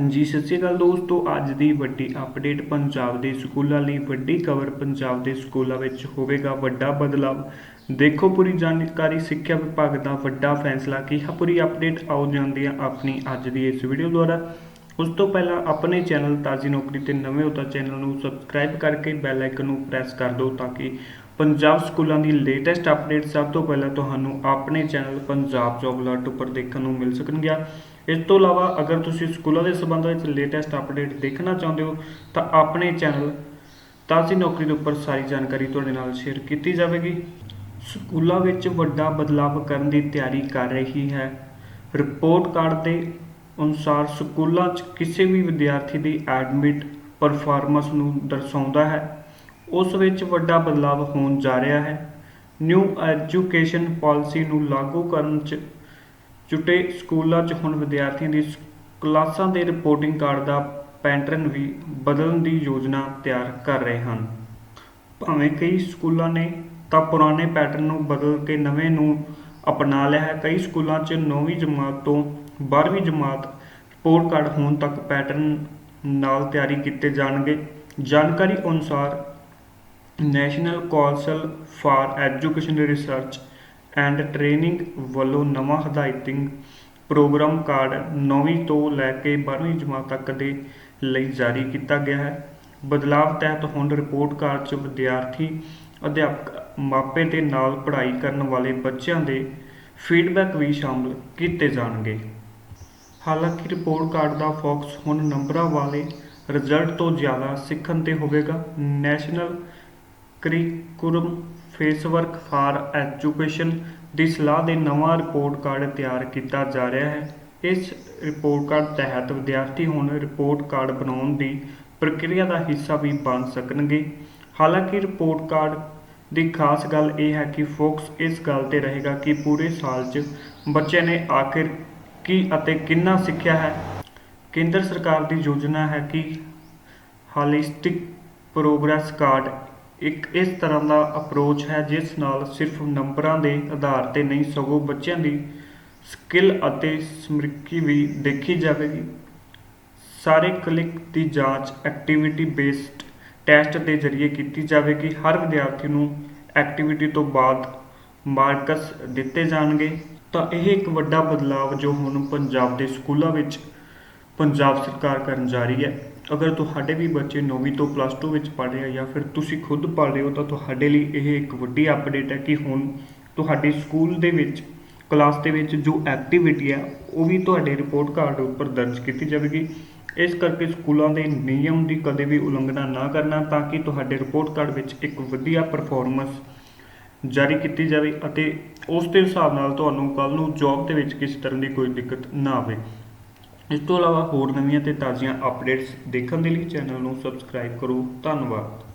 ਜੀ ਸਤਿ ਸ਼੍ਰੀ ਅਕਾਲ ਦੋਸਤੋ। ਅੱਜ ਦੀ ਵੱਡੀ ਅਪਡੇਟ ਪੰਜਾਬ ਦੇ ਸਕੂਲਾਂ ਲਈ, ਵੱਡੀ ਖਬਰ ਪੰਜਾਬ ਦੇ ਸਕੂਲਾਂ ਵਿੱਚ ਹੋਵੇਗਾ ਵੱਡਾ ਬਦਲਾਵ। ਦੇਖੋ ਪੂਰੀ ਜਾਣਕਾਰੀ, ਸਿੱਖਿਆ ਵਿਭਾਗ ਦਾ ਵੱਡਾ ਫੈਸਲਾ ਕੀ? ਹੈ, ਪੂਰੀ ਅਪਡੇਟ ਆਉ ਜਾਂਦੀ ਹੈ ਆਪਣੀ ਅੱਜ ਦੀ ਇਸ ਵੀਡੀਓ ਦੁਆਰਾ। ਉਸ ਤੋਂ ਪਹਿਲਾਂ ਆਪਣੇ ਚੈਨਲ ਤਾਜ਼ੀ ਨੌਕਰੀ ਤੇ ਨਵੇਂ ਹੋ ਤਾਂ ਚੈਨਲ ਨੂੰ ਸਬਸਕ੍ਰਾਈਬ ਕਰਕੇ ਬੈਲ ਆਈਕਨ ਨੂੰ ਪ੍ਰੈਸ ਕਰ ਦਿਓ ਤਾਂ ਕਿ ਪੰਜਾਬ ਸਕੂਲਾਂ ਦੀ ਲੇਟੈਸਟ ਅਪਡੇਟ ਸਭ ਤੋਂ ਪਹਿਲਾਂ ਤੁਹਾਨੂੰ ਆਪਣੇ ਚੈਨਲ ਪੰਜਾਬ ਜੋਬ ਅਲਰਟ ਉੱਪਰ ਦੇਖਣ ਨੂੰ ਮਿਲ ਸਕਣਗੀਆਂ। ਇਸ ਤੋਂ ਇਲਾਵਾ ਅਗਰ ਤੁਸੀਂ ਸਕੂਲਾਂ ਦੇ ਸੰਬੰਧ ਵਿੱਚ ਲੇਟੈਸਟ ਅਪਡੇਟ ਦੇਖਣਾ ਚਾਹੁੰਦੇ ਹੋ, ਤਾਂ ਆਪਣੇ ਚੈਨਲ ਤਾਜ਼ੀ ਨੌਕਰੀ ਦੇ ਉੱਪਰ ਸਾਰੀ ਜਾਣਕਾਰੀ ਤੁਹਾਡੇ ਨਾਲ ਸ਼ੇਅਰ ਕੀਤੀ ਜਾਵੇਗੀ। ਸਕੂਲਾਂ ਵਿੱਚ ਵੱਡਾ ਬਦਲਾਵ ਕਰਨ ਦੀ ਤਿਆਰੀ ਕਰ ਰਹੀ ਹੈ। ਰਿਪੋਰਟ ਕਾਰਡ ਦੇ ਅਨੁਸਾਰ ਸਕੂਲਾਂ 'ਚ ਕਿਸੇ ਵੀ ਵਿਦਿਆਰਥੀ ਦੀ ਐਡਮਿਟ ਪਰਫਾਰਮੈਂਸ ਨੂੰ ਦਰਸਾਉਂਦਾ ਹੈ। ਉਸ ਵਿੱਚ ਵੱਡਾ ਬਦਲਾਵ ਹੋਣ ਜਾ ਰਿਹਾ ਹੈ। ਨਿਊ ਐਜੂਕੇਸ਼ਨ ਪਾਲਿਸੀ ਨੂੰ ਲਾਗੂ ਕਰਨ 'ਚ ਜੁਟੇ ਸਕੂਲਾਂ 'ਚ ਹੁਣ ਵਿਦਿਆਰਥੀਆਂ ਦੀ ਸ- ਕਲਾਸਾਂ ਦੇ ਰਿਪੋਰਟਿੰਗ ਕਾਰਡ ਦਾ ਪੈਟਰਨ ਵੀ ਬਦਲਣ ਦੀ ਯੋਜਨਾ ਤਿਆਰ ਕਰ ਰਹੇ ਹਨ। ਭਾਵੇਂ ਕਈ ਸਕੂਲਾਂ ਨੇ ਤਾਂ ਪੁਰਾਣੇ ਪੈਟਰਨ ਨੂੰ ਬਦਲ ਕੇ ਨਵੇਂ ਨੂੰ ਅਪਣਾ ਲਿਆ ਹੈ। ਕਈ ਸਕੂਲਾਂ 'ਚ 9ਵੀਂ ਜਮਾਤ ਤੋਂ 12ਵੀਂ ਜਮਾਤ ਰਿਪੋਰਟ ਕਾਰਡ ਹੋਣ ਤੱਕ ਪੈਟਰਨ ਨਾਲ ਤਿਆਰੀ ਕੀਤੇ ਜਾਣਗੇ। ਜਾਣਕਾਰੀ ਅਨੁਸਾਰ national council for education research and training ਵੱਲੋਂ ਨਵਾਂ ਹਦਾਇਤਿੰਗ ਪ੍ਰੋਗਰਾਮ ਕਾਰਡ 9ਵੀਂ ਤੋਂ ਲੈ ਕੇ 12ਵੀਂ ਜਮਾਤ ਤੱਕ ਦੇ ਲਈ ਜਾਰੀ ਕੀਤਾ ਗਿਆ ਹੈ। ਬਦਲਾਵ ਤਹਿਤ ਹੁਣ ਰਿਪੋਰਟ ਕਾਰਡ 'ਚ ਵਿਦਿਆਰਥੀ, ਅਧਿਆਪਕ, ਮਾਪੇ ਦੇ ਨਾਲ ਪੜ੍ਹਾਈ ਕਰਨ ਵਾਲੇ ਬੱਚਿਆਂ ਦੇ ਫੀਡਬੈਕ ਵੀ ਸ਼ਾਮਲ ਕੀਤੇ ਜਾਣਗੇ। ਹਾਲਾਂਕਿ ਰਿਪੋਰਟ ਕਾਰਡ ਦਾ ਫੋਕਸ ਹੁਣ ਨੰਬਰਾਂ ਵਾਲੇ ਰਿਜ਼ਲਟ ਤੋਂ ਜ਼ਿਆਦਾ ਸਿੱਖਣ ਤੇ ਹੋਵੇਗਾ। National curriculum framework for education ਦੀ ਸਲਾਹ ਦੇ ਨਵਾਂ ਰਿਪੋਰਟ ਕਾਰਡ ਤਿਆਰ ਕੀਤਾ ਜਾ ਰਿਹਾ ਹੈ। ਇਸ ਰਿਪੋਰਟ ਕਾਰਡ ਤਹਿਤ ਵਿਦਿਆਰਥੀ ਹੁਣ ਰਿਪੋਰਟ ਕਾਰਡ ਬਣਾਉਣ ਦੀ ਪ੍ਰਕਿਰਿਆ ਦਾ ਹਿੱਸਾ ਵੀ ਬਣ ਸਕਣਗੇ। ਹਾਲਾਂਕਿ ਰਿਪੋਰਟ ਕਾਰਡ ਦੀ ਖਾਸ ਗੱਲ ਇਹ ਹੈ ਕਿ ਫੋਕਸ ਇਸ ਗੱਲ ਤੇ ਰਹੇਗਾ ਕਿ ਪੂਰੇ ਸਾਲ 'ਚ ਬੱਚੇ ਨੇ ਆਖਿਰ ਕੀ ਅਤੇ ਕਿੰਨਾ ਸਿੱਖਿਆ ਹੈ। ਕੇਂਦਰ ਸਰਕਾਰ ਦੀ ਯੋਜਨਾ ਹੈ ਕਿ ਹਾਲਿਸਟਿਕ ਪ੍ਰੋਗਰੈਸ ਕਾਰਡ ਇੱਕ ਇਸ ਤਰ੍ਹਾਂ ਦਾ ਅਪਰੋਚ ਹੈ ਜਿਸ ਨਾਲ ਸਿਰਫ ਨੰਬਰਾਂ ਦੇ ਆਧਾਰ ਤੇ ਨਹੀਂ, ਸਗੋਂ ਬੱਚਿਆਂ ਦੀ ਸਕਿੱਲ ਅਤੇ ਸਮਰਿੱਖੀ ਵੀ ਦੇਖੀ ਜਾਵੇਗੀ। ਸਾਰੇ ਕਲਿੱਕ ਦੀ ਜਾਂਚ ਐਕਟੀਵਿਟੀ ਬੇਸਡ ਟੈਸਟ ਦੇ ਜ਼ਰੀਏ ਕੀਤੀ ਜਾਵੇਗੀ। ਹਰ ਵਿਦਿਆਰਥੀ ਨੂੰ ਐਕਟੀਵਿਟੀ ਤੋਂ ਬਾਅਦ ਮਾਰਕਸ ਦਿੱਤੇ ਜਾਣਗੇ। ਤਾਂ ਇਹ ਇੱਕ ਵੱਡਾ ਬਦਲਾਵ ਜੋ ਹੁਣ ਪੰਜਾਬ ਦੇ ਸਕੂਲਾਂ ਵਿੱਚ ਪੰਜਾਬ ਸਰਕਾਰ ਕਰਨ ਜਾ ਰਹੀ ਹੈ। ਅਗਰ ਤੁਹਾਡੇ ਵੀ ਬੱਚੇ 9ਵੀਂ ਤੋਂ ਪਲੱਸ 2 ਵਿੱਚ ਪੜ੍ਹ ਰਹੇ ਆ ਜਾਂ ਫਿਰ ਤੁਸੀਂ ਖੁਦ ਪੜ੍ਹ ਰਹੇ ਹੋ ਤਾਂ ਤੁਹਾਡੇ ਲਈ ਇਹ ਇੱਕ ਵੱਡੀ ਅਪਡੇਟ ਹੈ ਕਿ ਹੁਣ ਤੁਹਾਡੇ ਸਕੂਲ ਦੇ ਵਿੱਚ ਕਲਾਸ ਦੇ ਵਿੱਚ ਜੋ ਐਕਟੀਵਿਟੀ ਹੈ ਉਹ ਵੀ ਤੁਹਾਡੇ ਰਿਪੋਰਟ ਕਾਰਡ ਉੱਪਰ ਦਰਜ ਕੀਤੀ ਜਾਵੇਗੀ। ਇਸ ਕਰਕੇ ਸਕੂਲਾਂ ਦੇ ਨਿਯਮ ਦੀ ਕਦੇ ਵੀ ਉਲੰਘਣਾ ਨਾ ਕਰਨਾ ਤਾਂ ਕਿ ਤੁਹਾਡੇ ਰਿਪੋਰਟ ਕਾਰਡ ਵਿੱਚ ਇੱਕ ਵਧੀਆ ਪਰਫਾਰਮੈਂਸ ਜਾਰੀ ਕੀਤੀ ਜਾਵੇ ਅਤੇ ਉਸ ਦੇ ਹਿਸਾਬ ਨਾਲ ਤੁਹਾਨੂੰ ਕੱਲ ਨੂੰ ਜੌਬ ਦੇ ਵਿੱਚ ਕਿਸੇ ਤਰ੍ਹਾਂ ਦੀ ਕੋਈ ਦਿੱਕਤ ਨਾ ਆਵੇ। ਇਸ ਤੋਂ ਇਲਾਵਾ ਹੋਰ ਨਵੀਆਂ ਤੇ ਤਾਜ਼ੀਆਂ ਅਪਡੇਟਸ ਦੇਖਣ ਦੇ ਲਈ ਚੈਨਲ ਨੂੰ ਸਬਸਕ੍ਰਾਈਬ ਕਰੋ। ਧੰਨਵਾਦ।